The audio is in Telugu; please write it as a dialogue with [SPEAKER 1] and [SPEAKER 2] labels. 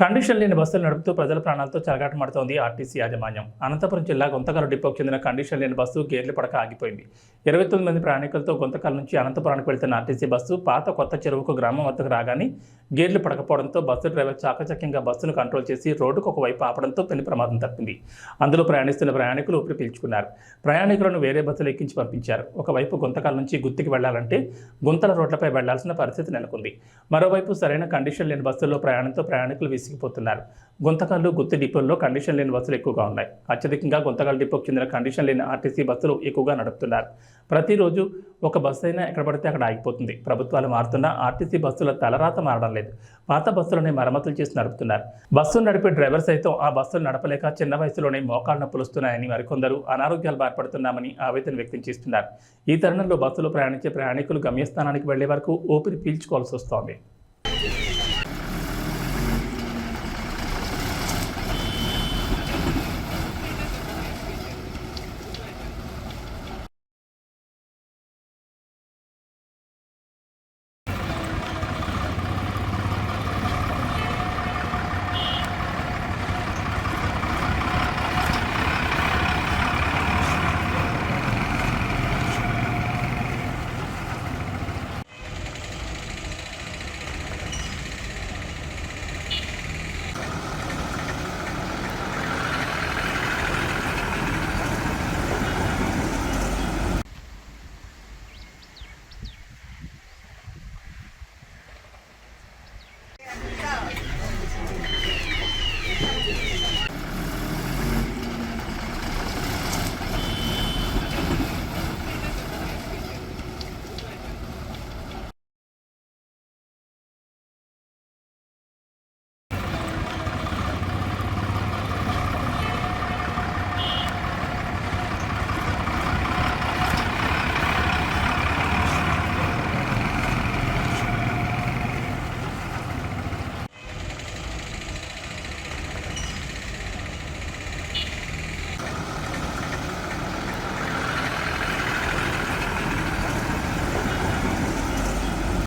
[SPEAKER 1] కండిషన్ లేని బస్సులు నడుపుతూ ప్రజల ప్రాణాలతో చెలగాటమాడుతోంది ఆర్టీసీ యాజమాన్యం. అనంతపురం జిల్లా గుంతకల్ డిపోకు చెందిన కండిషన్ లేని బస్సు గేర్లు పడక ఆగిపోయింది. ఇరవై తొమ్మిది మంది ప్రయాణికులతో గుంతకల్ నుంచి అనంతపురానికి వెళ్తున్న ఆర్టీసీ బస్సు పాత కొత్త చెరువుకు గ్రామం వద్దకు రాగానే గేర్లు పడకపోవడంతో బస్సు డ్రైవర్ చాకచక్యంగా బస్సును కంట్రోల్ చేసి రోడ్డుకు ఒకవైపు ఆపడంతో పెను ప్రమాదం తప్పింది. అందులో ప్రయాణిస్తున్న ప్రయాణికులు ఊపిరి పీల్చుకున్నారు. ప్రయాణికులను వేరే బస్సులు ఎక్కించి పంపించారు. ఒకవైపు గుంతకాల నుంచి గుత్తికి వెళ్ళాలంటే గుంతల రోడ్లపై వెళ్ళాల్సిన పరిస్థితి నెలకొంది. మరోవైపు సరైన కండిషన్ లేని బస్సుల్లో ప్రయాణంతో ప్రయాణికులు విసిగిపోతున్నారు గుంతకల్లు గుత్తి డిపోల్లో కండిషన్ లేని బస్సులు ఎక్కువగా ఉన్నాయి. అత్యధికంగా గుంతకల్ డిపోకు చెందిన కండిషన్ లేని ఆర్టీసీ బస్సులు ఎక్కువగా నడుపుతున్నారు. ప్రతిరోజు ఒక బస్సు అయినా ఎక్కడ పడితే అక్కడ ఆగిపోతుంది. ప్రభుత్వాలు మారుతున్నా ఆర్టీసీ బస్సుల తలరాత మారడం లేదు. పాత బస్సులనే మరమ్మతులు చేసి నడుపుతున్నారు. బస్సును నడిపే డ్రైవర్ సైతం ఆ బస్సులు నడపలేక చిన్న వయసులోనే మోకాళ్ళు నొప్పులు వస్తున్నాయని మరికొందరు అనారోగ్యాలు బాధపడుతున్నామని ఆవేదన వ్యక్తం చేస్తున్నారు. ఈ తరుణంలో బస్సులో ప్రయాణించే ప్రయాణికులు గమ్యస్థానానికి వెళ్ళే వరకు ఊపిరి పీల్చుకోవాల్సి వస్తోంది.